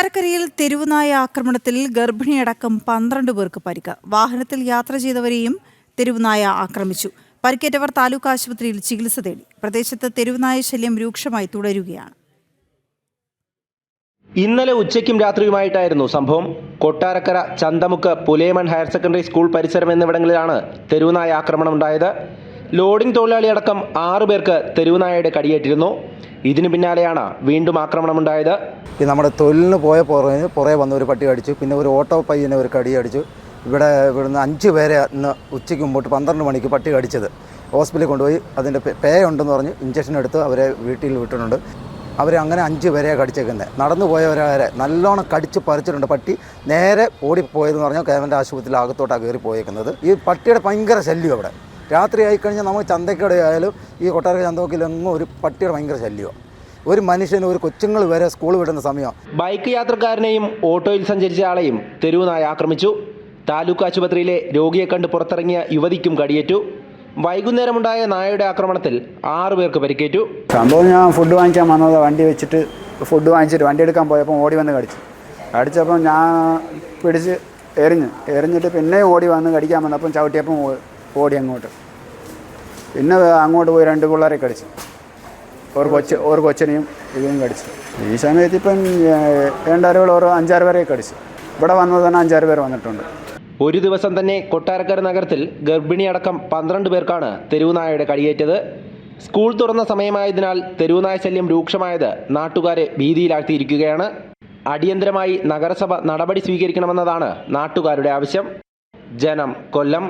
കൊട്ടാരക്കരയിൽ തെരുവുനായ ആക്രമണത്തിൽ ഗർഭിണിയടക്കം പന്ത്രണ്ട് പേർക്ക് പരിക്ക്. വാഹനത്തിൽ യാത്ര ചെയ്തവരെയും തെരുവുനായ ആക്രമിച്ചു. പരിക്കേറ്റവർ താലൂക്ക് ആശുപത്രിയിൽ ചികിത്സ തേടി. പ്രദേശത്ത് തെരുവുനായ ശല്യം രൂക്ഷമായി തുടരുകയാണ്. ഇന്നലെ ഉച്ചയ്ക്കും രാത്രിയുമായിട്ടായിരുന്നു സംഭവം. Kottarakkara Chanthamukku Pulamon higher secondary school പരിസരം എന്നിവിടങ്ങളിലാണ് തെരുവുനായ ആക്രമണം ഉണ്ടായത് ലോഡിംഗ് തൊഴിലാളിയടക്കം ആറു പേർക്ക് തെരുവുനായയുടെ കടിയേറ്റിരുന്നു. ഇതിനു പിന്നാലെയാണ് വീണ്ടും ആക്രമണമുണ്ടായത്. ഈ നമ്മുടെ തൊഴിലിന് പോയ പുറകെ പുറകെ വന്ന ഒരു പട്ടി അടിച്ചു പിന്നെ ഒരു ഓട്ടോ പയ്യനെ ഒരു കടി അടിച്ചു ഇവിടെ ഇവിടുന്ന് അഞ്ച് പേരെ ഇന്ന് ഉച്ചയ്ക്ക് മുമ്പോട്ട് പന്ത്രണ്ട് മണിക്ക് പട്ടി കടിച്ചത്. ഹോസ്പിറ്റലിൽ കൊണ്ടുപോയി. അതിന്റെ പേ- ഉണ്ടെന്ന് പറഞ്ഞ് ഇഞ്ചക്ഷൻ എടുത്ത് അവരെ വീട്ടിൽ വിട്ടിട്ടുണ്ട്. അവരെ അങ്ങനെ അഞ്ച് പേരെ കടിച്ചേക്കുന്നത് നടന്നു പോയവരെ നല്ലോണം കടിച്ച് പറിച്ചിട്ടുണ്ട് പട്ടി. നേരെ ഓടിപ്പോയതെന്ന് പറഞ്ഞാൽ കേവന്റെ ആശുപത്രിയിൽ അകത്തോട്ടാണ് കയറി പോയേക്കുന്നത് ഈ പട്ടിയുടെ ഭയങ്കര ശല്യം അവിടെ. രാത്രി ആയിക്കഴിഞ്ഞാൽ നമുക്ക് ചന്തക്കിടെ ആയാലും ഈ കൊട്ടാര ചന്തോക്കിലെങ്ങും ഒരു പട്ടിയുടെ ഭയങ്കര ശല്യമാണ് ഒരു മനുഷ്യന് ഒരു കൊച്ചുങ്ങൾ വരെ സ്കൂൾ വിടുന്ന സമയം ബൈക്ക് യാത്രക്കാരനെയും ഓട്ടോയിൽ സഞ്ചരിച്ച ആളെയും തെരുവുനായ ആക്രമിച്ചു. താലൂക്ക് ആശുപത്രിയിലെ രോഗിയെ കണ്ട് പുറത്തിറങ്ങിയ യുവതിക്കും കടിയേറ്റു. വൈകുന്നേരമുണ്ടായ നായയുടെ ആക്രമണത്തിൽ ആറു പേർക്ക് പരിക്കേറ്റു. സംഭവം ഞാൻ ഫുഡ് വാങ്ങിക്കാൻ വന്നത് വണ്ടി വെച്ചിട്ട് ഫുഡ് വാങ്ങിച്ചിട്ട് വണ്ടി എടുക്കാൻ പോയപ്പോൾ ഓടി വന്ന് കടിച്ചു. കടിച്ചപ്പം ഞാൻ പിടിച്ച് എറിഞ്ഞ്. എറിഞ്ഞിട്ട് പിന്നെയും ഓടി വന്ന് കടിക്കാൻ വന്നപ്പം ചവിട്ടിയപ്പം ഓടി അങ്ങോട്ട്. പിന്നെ അങ്ങോട്ട് പോയി രണ്ട് പിള്ളേരെ കടിച്ചു. ഒരു കൊച്ച ഒരു കൊച്ചനെയും ഇതും കടിച്ചു. ഈ സമയത്ത് ഇപ്പം രണ്ടാറുകൾ ഓരോ അഞ്ചാറ് പേരെ കടിച്ചു. ഇവിടെ വന്നത് തന്നെ അഞ്ചാറ് പേർ വന്നിട്ടുണ്ട്. ഒരു ദിവസം തന്നെ കൊട്ടാരക്കര നഗരത്തിൽ ഗർഭിണി അടക്കം പന്ത്രണ്ട് പേർക്കാണ് തെരുവുനായയുടെ കടിയേറ്റത്. സ്കൂൾ തുറന്ന സമയമായതിനാൽ തെരുവുനായ ശല്യം രൂക്ഷമായത് നാട്ടുകാരെ ഭീതിയിലാഴ്ത്തിയിരിക്കുകയാണ്. അടിയന്തരമായി നഗരസഭ നടപടി സ്വീകരിക്കണമെന്നതാണ് നാട്ടുകാരുടെ ആവശ്യം. ജനം കൊല്ലം.